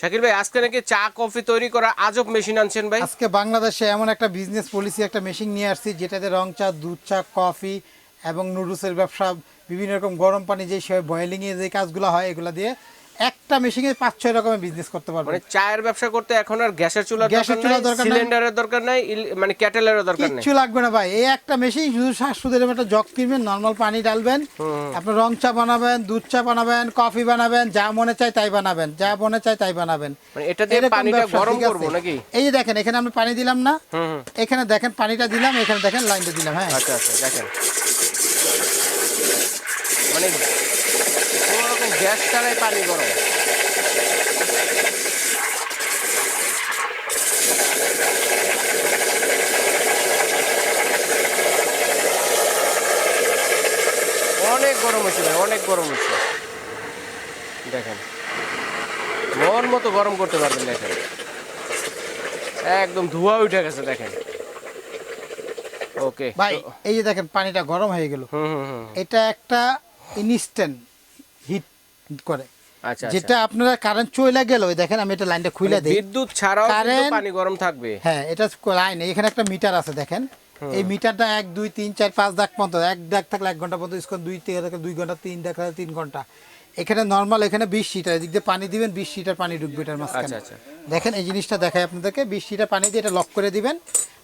শাকির ভাই, আজকে নাকি চা, কফি তৈরি করা আজব মেশিন আনছেন ভাই। আজকে বাংলাদেশে এমন একটা বিজনেস পলিসি একটা মেশিন নিয়ে আসছি, যেটাতে রং চা, দুধ চা, কফি এবং নুডলসের ব্যবসা, বিভিন্ন রকম গরম পানি যে বয়েলিং এর যে কাজগুলো হয়, এগুলো দিয়ে একটা মেশিনে পাঁচ ছয় রকমের বিজনেস করতে পারবে। মানে চায়ের ব্যবসা করতে এখন আর গ্যাসের চুলার গ্যাসের নাই দরকার নাই। সিলিন্ডারের দরকার নাই মানে ক্যাটেলেরও দরকার নেই। কিচ্ছু লাগবে না ভাই। এই একটা মেশিন শুধু শাশুদের একটা জগ কিনবেন নর্মাল পানি ডালবেন আপনার রং চা বানাবেন দুধ চা বানাবেন কফি বানাবেন যা মনে চায় তাই বানাবেন যা মনে চায় তাই বানাবেন। মানে এটা দিয়ে পানিটা গরম? করব নাকি? এই যে দেখেন এখানে আমরা পানি দিলাম না। এখানে দেখেন পানিটা দিলাম এখানে দেখেন লাইনটা দিলাম হ্যাঁ। আচ্ছা আচ্ছা দেখেন। মানে কোনো রকম গ্যাস ছাড়াই পানি গরম। অনেক গরম হচ্ছে ভাই অনেক গরম হচ্ছে দেখেন মন মতো গরম করতে পারবেন দেখেন। একদম ধোঁয়া উঠে গেছে দেখেন। ওকে ভাই এই যে দেখেন পানিটা গরম হয়ে গেল। হুম হুম হুম। এটা একটা ইনস্ট্যান্ট হিট করে। আচ্ছা যেটা আপনারা কারেন্ট চলে গেল দেখেন আমি এটা লাইনটা খুলে মানে দিই। বিদ্যুৎ ছাড়াও পানি গরম থাকবে। হ্যাঁ এটা লাইন এখানে একটা মিটার আছে দেখেন। এই মিটারটা এক দুই তিন চার পাঁচ দাগ পর্যন্ত এক দাগ থাকলে এক ঘণ্টা পর্যন্ত স্কোর দুই থেকে দুই ঘণ্টা তিন দাগ থাকলে তিন ঘণ্টা। এখানে নর্মাল এখানে বিশ সিটার এদিক দিয়ে পানি দিবেন বিশ সিটার পানি ঢুকবে এটার মাঝখানে। আচ্ছা, আচ্ছা। দেখেন এই জিনিসটা দেখায় আপনাদেরকে বিশ সিটার পানি দিয়ে এটা লক করে দিবেন।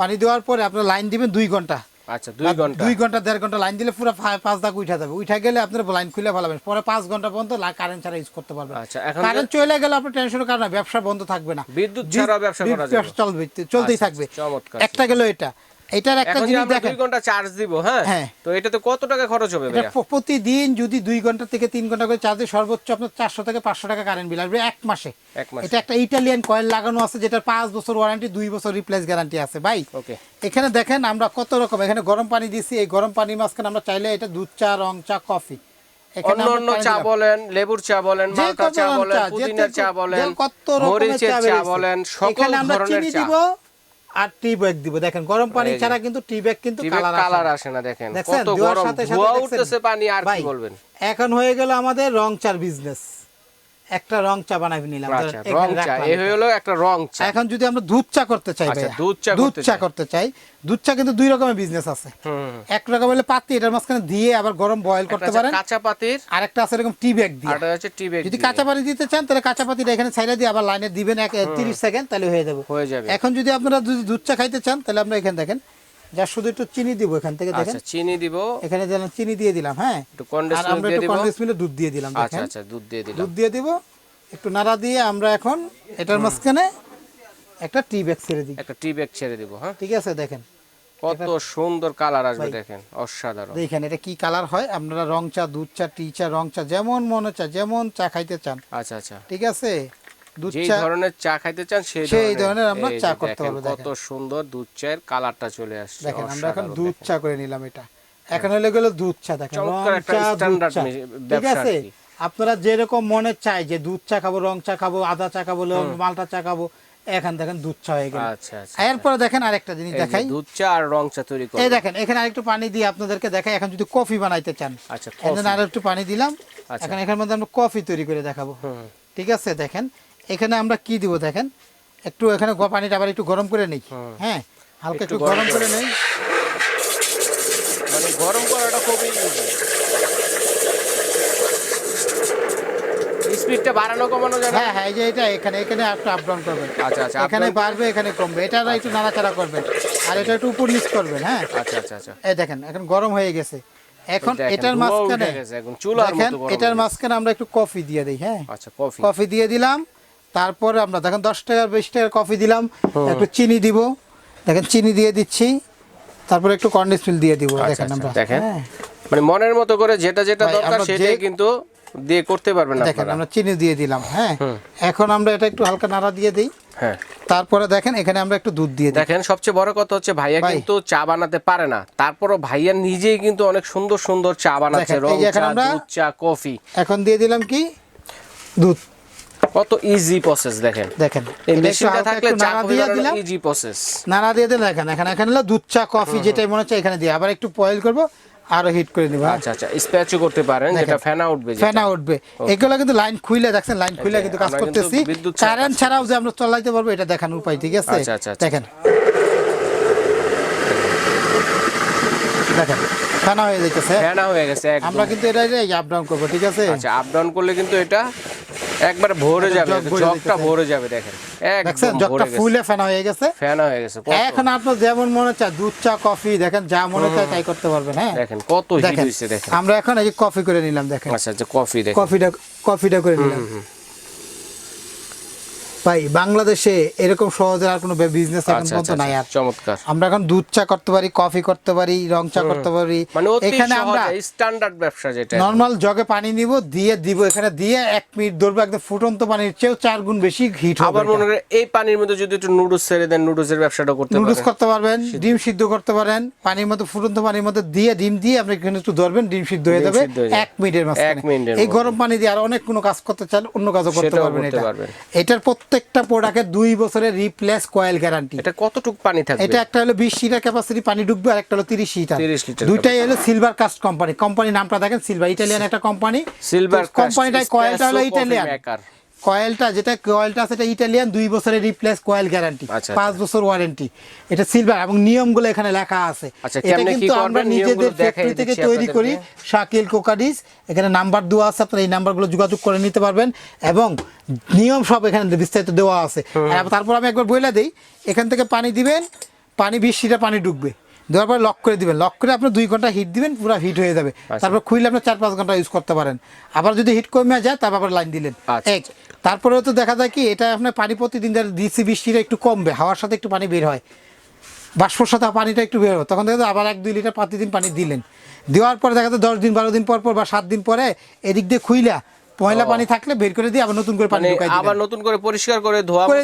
পানি দেওয়ার পরে আপনার লাইন দিবেন দুই ঘণ্টা। আচ্ছা দুই ঘণ্টা। দুই ঘণ্টা দেড় ঘণ্টা লাইন দিলে পুরো পাঁচ দাগ উঠা যাবে। উঠা গেলে আপনার লাইন খুলে ফেলাবেন পরে পাঁচ ঘণ্টা পর্যন্ত কারেন্ট ছাড়া ইউজ করতে পারবেন। আচ্ছা, কারেন্ট চলে গেলে আপনার টেনশন কারণে ব্যবসা বন্ধ থাকবে না। বিদ্যুৎ ব্যবসা করা বিদ্যুৎ যাবে। চলবে চলতেই আচ্ছা, থাকবে। একটা গেল এটা। এটার একটা জিনিস দেখেন দুই ঘণ্টা চার্জ দিব হ্যাঁ হ্যাঁ। তো এটাতে কত টাকা খরচ হবে এটা ভাইয়া প্রতিদিন যদি দুই ঘণ্টা থেকে তিন ঘণ্টা করে চার্জে সর্বোচ্চ আপনার চারশো থেকে পাঁচশো টাকা কারেন্ট বিল আসবে এক মাসে এক মাসে। এটা একটা ইটালিয়ান কয়েল লাগানো আছে যেটার পাঁচ বছর ওয়ারেন্টি দুই বছর রিপ্লেস গ্যারান্টি আছে ভাই ওকে এখানে দেখেন আমরা কত রকম এখানে গরম পানি দিছি এই গরম পানির মাঝখানে আমরা চাইলে এটা দুধ চা রং চা কফি এখানে অন্য আমরা অন্য পানি চা। বলেন লেবুর চা বলেন মালটা চা বলেন পুদিনার চা বলেন মরিচের চা। বলেন সকল ধরনের চা আর টি ব্যাগ দিব। দেখেন গরম পানি ছাড়া কিন্তু টি ব্যাগ কিন্তু কালার কালার আসে না। দেখেন। কত গরম সাথে সাথে পানি আর কি বলবেন? এখন হয়ে গেল আমাদের রং চার বিজনেস একটা রং চা বানাই নিলাম। আচ্ছা রং চা এই হলো একটা রং চা। এখন যদি আমরা দুধ চা করতে চাই আচ্ছা, দুধ চা দুধ করতে চা চাই। করতে চাই দুধ চা কিন্তু দুই রকমের বিজনেস আছে। হুম। এক রকম হলে পাতি এটার মাঝখানে দিয়ে আবার গরম বয়েল করতে পারেন। কাঁচা পাতির আর একটা আছে এরকম টি ব্যাগ দিয়ে। আর একটা হচ্ছে টি ব্যাগ যদি কাঁচা পাতি দিতে চান তাহলে কাঁচা পাতিটা এখানে ছাইড়া দিয়ে আবার লাইনে দিবেন এক তিরিশ সেকেন্ড তাহলে হয়ে যাবে। হয়ে যাবে। এখন যদি আপনারা যদি দুধ চা খাইতে চান তাহলে আপনারা এখানে দেখেন যা শুধু একটু চিনি দিব এখান থেকে দেখেন। আচ্ছা চিনি দিব। এখানে যেন চিনি দিয়ে দিলাম হ্যাঁ? একটু কন্ডেন্স আমরা দিয়ে একটু দিব। কন্ডেন্স দুধ দিয়ে দিলাম আচ্ছা আচ্ছা দুধ দিয়ে দিলাম। দুধ দিয়ে দিব। একটু নাড়া দিয়ে আমরা এখন এটার মাঝখানে একটা টি ব্যাগ ছেড়ে দিই। একটা টি ব্যাগ ছেড়ে দিব হ্যাঁ? ঠিক আছে দেখেন। কত সুন্দর কালার আসবে দেখেন অসাধারণ। দেখেন এটা কি কালার হয়? আপনারা রং চা দুধ চা টি চা রং চা যেমন মনে চা যেমন চা খাইতে চান। আচ্ছা আচ্ছা। ঠিক আছে? দুধ চা ধরনের চা খাইতে চান সেই সেই ধরনের আমরা চা করতে পারব, কত সুন্দর দুধ চায়ের কালারটা চলে আসছে দেখেন আমরা এখন দুধ চা করে নিলাম এটা। এখন হলে গেল দুধ চা দেখেন রং চা, ঠিক আছে? আপনারা যেরকম মনে চাই যে দুধ চা খাব রং চা খাব আদা চা খাব মালটা চা খাব এখন দেখেন দুধ চা হয়ে গেল। আচ্ছা আচ্ছা এরপরে দেখেন আরেকটা জিনিস দেখাই। দুধ চা আর রং চা তৈরি করব। এই দেখেন এখানে আরেকটু পানি দিয়ে আপনাদেরকে দেখাই। এখন যদি কফি বানাইতে চান আচ্ছা এখন আর একটু পানি দিলাম। আচ্ছা। এখন এখানের মধ্যে আমরা কফি তৈরি করে দেখাবো। ঠিক আছে দেখেন। এখানে আমরা কি দিব দেখেন? একটু এখানে পানিটা আবার একটু গরম করে নেই। হ্যাঁ। হালকা একটু গরম করে নেই। মানে গরম করাটা খুবই স্পিডটা বাড়ানো কমানো যায় হ্যাঁ হ্যাঁ এই যে এটা এখানে এখানে একটু আপ ডাউন করবেন। আচ্ছা আচ্ছা এখানে বাড়বে এখানে কমবে। এটা একটু নাড়াচাড়া করবেন। আর এটা একটু উপর নিচ করবেন হ্যাঁ। আচ্ছা আচ্ছা আচ্ছা। এই দেখেন এখন গরম হয়ে গেছে। এখন এটার মাঝখানে দেখেন এটার হয়ে মাঝখানে আমরা একটু কফি দিয়ে দিই হ্যাঁ। আচ্ছা কফি। কফি দিয়ে দিলাম। তারপরে আমরা দেখেন দশ টাকা বিশ টাকার কফি দিলাম একটু চিনি দিব দেখেন চিনি দিয়ে দিচ্ছি তারপরে একটু কন্ডেন্স মিল্ক দিয়ে দিব আচ্ছা, দেখেন আচ্ছা, আমরা। দেখেন। হ্যাঁ। মানে মনের মতো করে যেটা যেটা দরকার সেটাই কিন্তু দিয়ে করতে পারবেন দেখেন আমরা চিনি দিয়ে দিলাম হ্যাঁ। এখন আমরা এটা একটু হালকা নাড়া দিয়ে দিই। হ্যাঁ। তারপরে দেখেন এখানে আমরা একটু দুধ দিয়ে দেখেন সবচেয়ে বড় কথা হচ্ছে ভাইয়া কিন্তু চা বানাতে পারে না। তারপরও ভাইয়া নিজেই কিন্তু অনেক সুন্দর সুন্দর চা বানাচ্ছে রং চা দুধ চা কফি। এখন দিয়ে দিলাম কি? দুধ। কত ইজি প্রসেস দেখেন। দেখেন এই মেশিনটা থাকলে চা দিয়ে দিলাম। ইজি প্রসেস নাড়া দিয়ে দিলাম দেখেন এখানে এখানে হলো দুধ চা কফি যেটাই মনে হচ্ছে এখানে দিয়ে। আবার একটু বয়েল করব আরও হিট করে নিবা আচ্ছা আচ্ছা স্প্যাচও করতে পারেন যেটা ফ্যান উঠবে। ফ্যানা উঠবে। এগুলো কিন্তু লাইন খুলে দেখছেন লাইন যে, কিন্তু কাজ করতেছি। কারেন্ট ছাড়াও যে আমরা চালাইতে পারব এটা দেখানোর উপায় ঠিক আছে? আচ্ছা, আচ্ছা, আচ্ছা। দেখেন। দেখেন ফ্যানা হয়ে যাইতেছে। ফ্যানা হয়ে গেছে আমরা কিন্তু এটা আপ ডাউন করব ঠিক আছে? আচ্ছা আপ ডাউন করলে কিন্তু এটা একবার ভরে যাবে জগটা ভরে যাবে দেখেন। দেখছেন? জগটা ফুলে ফেনা হয়ে গেছে। ফেনা হয়ে গেছে এখন আপনার যেমন মনে চায় দুধ চা কফি দেখেন যা মনে চায় তাই করতে পারবেন হ্যাঁ? দেখেন কত হিট হইছে দেখেন। আমরা এখন এই কফি করে নিলাম দেখেন। আচ্ছা আচ্ছা কফি দেখেন। কফিটা কফিটা করে নিলাম। ভাই বাংলাদেশে এরকম সহজে আর কোনো বিজনেস এখন আচ্ছা পর্যন্ত আচ্ছা নাই। আর আচ্ছা, চমৎকার। আমরা এখন দুধ চা করতে পারি কফি করতে পারি রং চা করতে পারি। মানে এখানে আমরা স্ট্যান্ডার্ড ব্যবসা যেটা নর্মাল জগে পানি নিব দিয়ে দিব এখানে দিয়ে এক মিনিট ধরবো একদম ফুটন্ত পানির চেয়েও চার গুণ বেশি হিট হবে আবার মনে করেন এই পানির মধ্যে যদি একটু নুডলস ছেড়ে দেন নুডলসের ব্যবসাটা করতে নুডলস করতে পারবেন ডিম সিদ্ধ করতে পারেন পানির মধ্যে ফুটন্ত পানির মধ্যে দিয়ে ডিম দিয়ে আপনি এখানে একটু ধরবেন ডিম সিদ্ধ হয়ে যাবে এক মিনিটের মাঝখানে। এই গরম পানি দিয়ে আর অনেক কোনো কাজ করতে চান অন্য কাজও করতে পারবেন এটা। পারবেন। এটার প্রত্যেকটা প্রোডাক্টের দুই বছরের রিপ্লেস কয়েল গ্যারান্টি এটা কতটুকু পানি থাকবে? এটা একটা হলো বিশ লিটার ক্যাপাসিটি পানি ঢুকবে আর একটা হলো তিরিশ লিটার 30 লিটার দুইটাই হলো সিলভার কাস্ট কোম্পানি কোম্পানির নামটা দেখেন সিলভার ইটালিয়ান একটা কোম্পানি সিলভার কোম্পানিটা কয়েলটা হলো ইটালিয়ান কয়েলটা যেটা কয়েলটা আছে এটা ইটালিয়ান দুই বছরের রিপ্লেস কয়েল গ্যারান্টি আচ্ছা, পাঁচ বছর ওয়ারেন্টি এটা সিলভার এবং নিয়মগুলো এখানে লেখা আছে। আচ্ছা, এটা কিন্তু আমরা নিজেদের ফ্যাক্টরি থেকে তৈরি করি শাকিল কোকাডিস এখানে নাম্বার দেওয়া আছে আপনারা এই নাম্বারগুলো যোগাযোগ করে নিতে পারবেন। এবং নিয়ম সব এখানে বিস্তারিত দেওয়া আছে। তারপর আমি একবার বইলা দিই এখান থেকে পানি দিবেন পানি বিশ লিটার পানি ঢুকবে দেওয়ার পরে লক করে দিবেন। লক করে আপনি দুই ঘণ্টা হিট দিবেন পুরো হিট হয়ে যাবে। আচ্ছা। তারপর খুইলে আপনি চার পাঁচ ঘণ্টা ইউজ করতে পারেন। আবার যদি হিট কমে যায় তারপর আবার লাইন দিলেন। আচ্ছা, এক তারপরেও তো দেখা যায় কি এটা আপনার পানি প্রতিদিন ডিসি বৃষ্টিটা একটু কমবে হাওয়ার সাথে একটু পানি বের হয়। বাষ্পর সাথে পানিটা একটু বের হবে তখন দেখা যায় আবার এক দুই লিটার প্রতিদিন পানি দিলেন। দেওয়ার পরে দেখা যায় দশ দিন বারো দিন পর পর বা সাত দিন পরে এদিক দিয়ে খুইলা পয়লা পানি থাকলে বের করে দিয়ে আবার নতুন করে পানি মানে ঢুকাই আবার নতুন করে পরিষ্কার করে ধোয়া করে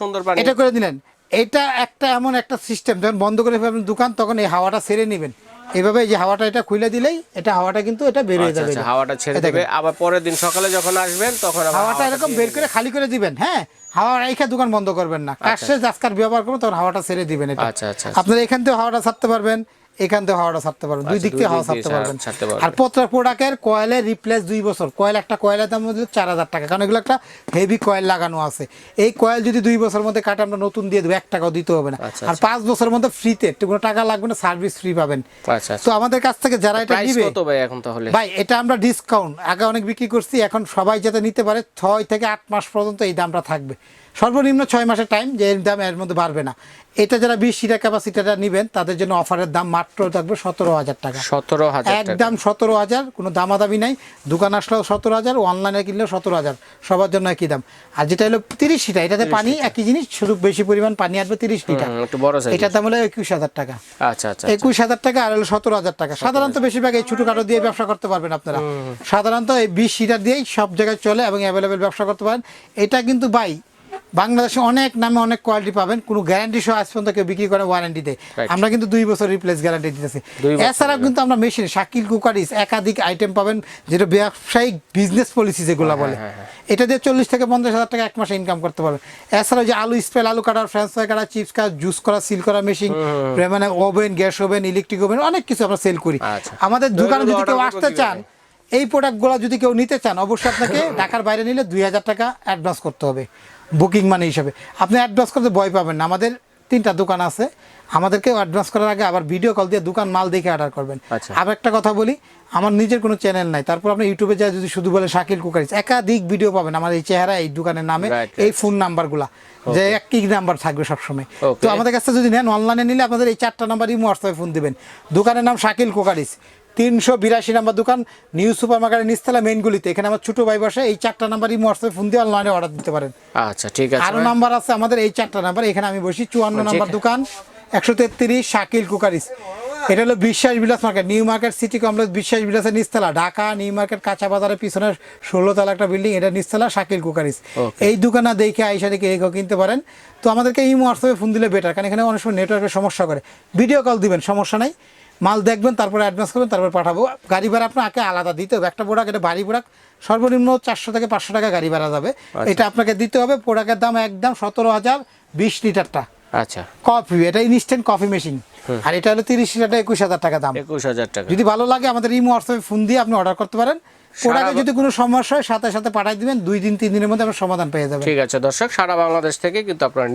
সুন্দর পানি এটা করে দিলেন। এটা একটা এমন একটা সিস্টেম যখন বন্ধ করে ফেলবেন দোকান তখন এই হাওয়াটা ছেড়ে নেবেন। এইভাবে এই যে হাওয়াটা এটা খুলে দিলেই এটা হাওয়াটা কিন্তু এটা বের হয়ে আচ্ছা যাবে আচ্ছা হাওয়াটা ছেড়ে দেবে। আবার পরের দিন সকালে যখন আসবেন তখন হাওয়াটা এরকম বের করে খালি করে দিবেন হ্যাঁ? হাওয়া রেখে দোকান বন্ধ করবেন না। কাশে আজকাল ব্যবহার করবেন তখন হাওয়াটা ছেড়ে দিবেন এটা। আচ্ছা, আচ্ছা, আচ্ছা। আপনারা এখান থেকে হাওয়াটা ছাড়তে পারবেন। এখান থেকে হাওয়াটা ছাড়তে পারবেন দুই আচ্ছা, দিক থেকে হাওয়া ছাড়তে পারবেন। আর প্রত্যেক প্রোডাক্টের কয়েলের রিপ্লেস দুই বছর। কয়েল একটা কয়েলের দাম হচ্ছে চার হাজার টাকা কারণ এগুলো একটা হেভি কয়েল লাগানো আছে। এই কয়েল যদি দুই বছরের মধ্যে কাটে আমরা নতুন দিয়ে দেবো এক টাকাও দিতে হবে না। আচ্ছা, আর পাঁচ বছরের মধ্যে ফ্রিতে কোনো টাকা লাগবে না সার্ভিস ফ্রি পাবেন। আচ্ছা তো আমাদের কাছ থেকে যারা এটা নিবে এখন তাহলে? ভাই এটা আমরা ডিসকাউন্ট আগে অনেক বিক্রি করছি এখন সবাই যাতে নিতে পারে ছয় থেকে আট মাস পর্যন্ত এই দামটা থাকবে। সর্বনিম্ন ছয় মাসের টাইম যে এর দাম এর মধ্যে বাড়বে না। এটা যারা বিশ সিটা ক্যাপাসিটিটা নেবেন তাদের জন্য অফারের দাম মাত্র থাকবে সতেরো হাজার টাকা। সতেরো হাজার একদম সতেরো হাজার কোনো দামাদামি নাই। দোকান আসলেও সতেরো হাজার অনলাইনে কিনলেও সতেরো হাজার। সবার জন্য একই দাম। আর যেটা হলো তিরিশ লিটার এটাতে পানি একই জিনিস শুধু বেশি পরিমাণ পানি আসবে তিরিশ লিটার এটার দাম হলো একুশ হাজার টাকা। আচ্ছা আচ্ছা একুশ হাজার টাকা আর হলো সতেরো হাজার টাকা। সাধারণত বেশিরভাগ এই ছোটখাটো দিয়ে ব্যবসা করতে পারবেন আপনারা। সাধারণত এই বিশ সিটার দিয়েই সব জায়গায় চলে এবং অ্যাভেলেবেল ব্যবসা করতে পারেন। এটা কিন্তু বাই বাংলাদেশে অনেক নামে অনেক কোয়ালিটি পাবেন। কোনো গ্যারান্টি সহ আজ পর্যন্ত কেউ বিক্রি করে ওয়ারেন্টি দেয়। আমরা কিন্তু দুই বছর রিপ্লেস গ্যারান্টি দিতেছি। এছাড়াও কিন্তু আমরা মেশিন শাকিল কুকারিস একাধিক আইটেম পাবেন যেটা ব্যবসায়িক বিজনেস পলিসি যেগুলো বলে। হ্যাঁ, এটা দিয়ে চল্লিশ থেকে পঞ্চাশ হাজার টাকা এক মাসে ইনকাম করতে পারবেন। এছাড়াও যে আলু স্পেল আলু কাটার ফ্রেঞ্চ ফ্রাই কাটা চিপস কাটা জুস করা সিল করা মেশিন মানে oven gas oven electric oven অনেক কিছু আমরা সেল করি। আচ্ছা। আমাদের দোকানে যদি কেউ আসতে চান এই প্রোডাক্টগুলো যদি কেউ নিতে চান অবশ্যই আপনাকে ঢাকার বাইরে নিলে দুই হাজার টাকা অ্যাডভান্স করতে হবে। বুকিং মানে হিসাবে। আপনি অ্যাডভান্স করতে ভয় পাবেন না। আমাদের তিনটা দোকান আছে। আমাদেরকে অ্যাডভান্স করার আগে আবার ভিডিও কল দিয়ে দোকান মাল দেখে অর্ডার করবেন। আচ্ছা। আবার একটা কথা বলি আমার নিজের কোনো চ্যানেল নাই। তারপর আপনি ইউটিউবে যা যদি শুধু বলে শাকিল কুকারিস একাধিক ভিডিও পাবেন আমার এই চেহারা এই দোকানের নামে. এই ফোন নাম্বারগুলা যে একই নাম্বার থাকবে সবসময়। তো আমাদের কাছে যদি নেন অনলাইনে নিলে আপনাদের এই চারটা নাম্বারই হোয়াটসঅ্যাপে ফোন দিবেন। দোকানের নাম শাকিল কোকারিস। তিনশো বিরাশি নাম্বার দোকান নিউ সুপার মার্কেটের নিচতলা মেনগুলিতে এখানে আমার ছোটো ভাই বসে এই চারটা নাম্বারই হোয়াটসঅ্যাপে ফোন দিয়ে অনলাইনে অর্ডার দিতে পারেন। আচ্ছা ঠিক আছে আরও নাম্বার আছে আমাদের এই চারটা নাম্বার এখানে আমি বসি চুয়ান্ন নাম্বার দোকান একশো তেত্রিশ শাকিল কুকারিস। এটা হলো Biswas Bilas market new market city complex Biswas বিলাসের নিচতলা ঢাকা নিউ মার্কেট কাঁচা বাজারের পিছনে ষোলো তলা একটা বিল্ডিং এটা নিচতলা শাকিল কুকারিস। এই দোকানে দেখে আইসা দেখে এগো কিনতে পারেন। তো আমাদেরকে এই হোয়াটসঅ্যাপে ফোন দিলে বেটার কারণ এখানে অনেক সময় নেটওয়ার্কের সমস্যা করে। ভিডিও কল দিবেন সমস্যা নাই। মাল দেখবেন তারপরে অ্যাডভান্স করবেন তারপর পাঠাবো। গাড়ি ভাড়া আপনাকে আলাদা দিতে হবে। একটা প্রোডাক্ট এটা ভারী প্রোডাক্ট সর্বনিম্ন চারশো থেকে পাঁচশো টাকা গাড়ি ভাড়া যাবে। এটা আপনাকে দিতে হবে। প্রোডাক্টের দাম একদম সতেরো হাজার বিশ লিটারটা। আচ্ছা। কফি এটা ইনস্ট্যান্ট কফি মেশিন আর এটা হলো তিরিশ টাকা একুশ হাজার টাকা দাম। একুশ হাজার টাকা। যদি ভালো লাগে আমাদের ইমো হোয়াটসঅ্যাপে ফোন দিয়ে আপনি অর্ডার করতে পারেন। প্রোডাক্টে যদি কোনো সমস্যা হয় সাথে সাথে পাঠিয়ে দিবেন। দুই দিন তিন দিনের মধ্যে আমরা সমাধান পেয়ে যাবেন। ঠিক আছে দর্শক সারা বাংলাদেশ থেকে কিন্তু আপনারা